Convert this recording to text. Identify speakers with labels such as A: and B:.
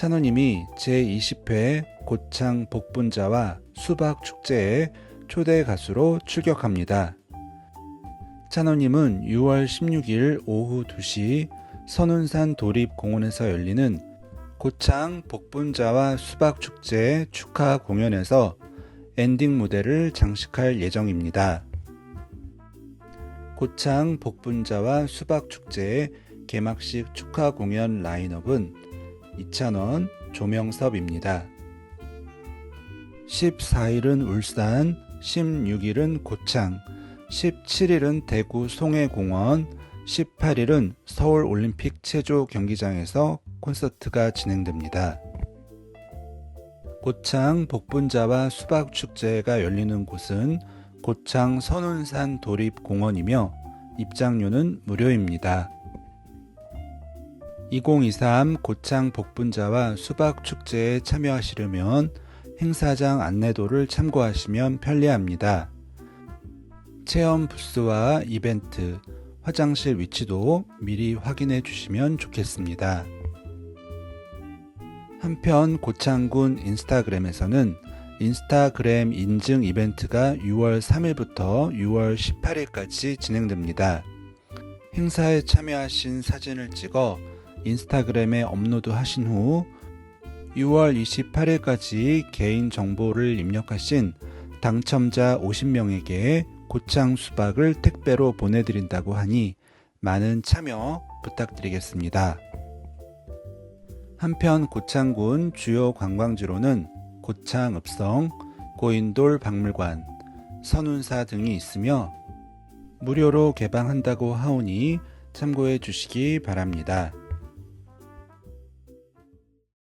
A: 찬호님이 제20회 고창 복분자와 수박 축제에 초대 가수로 출격합니다. 찬호님은 6월 16일 오후 2시 선운산 도립공원에서 열리는 고창 복분자와 수박 축제 축하 공연에서 엔딩 무대를 장식할 예정입니다. 고창 복분자와 수박 축제의 개막식 축하 공연 라인업은 이찬원, 조명섭입니다. 14일은 울산, 16일은 고창, 17일은 대구 송해공원, 18일은 서울 올림픽 체조 경기장에서 콘서트가 진행됩니다. 고창 복분자와 수박 축제가 열리는 곳은 고창 선운산 도립공원이며 입장료는 무료입니다. 2023 고창 복분자와 수박 축제에 참여하시려면 행사장 안내도를 참고하시면 편리합니다. 체험 부스와 이벤트, 화장실 위치도 미리 확인해 주시면 좋겠습니다. 한편 고창군 인스타그램에서는 인스타그램 인증 이벤트가 6월 3일부터 6월 18일까지 진행됩니다. 행사에 참여하신 사진을 찍어 인스타그램에 업로드 하신 후 6월 28일까지 개인 정보를 입력하신 당첨자 50명에게 고창 수박을 택배로 보내드린다고 하니 많은 참여 부탁드리겠습니다. 한편 고창군 주요 관광지로는 고창 읍성, 고인돌 박물관, 선운사 등이 있으며 무료로 개방한다고 하오니 참고해 주시기 바랍니다.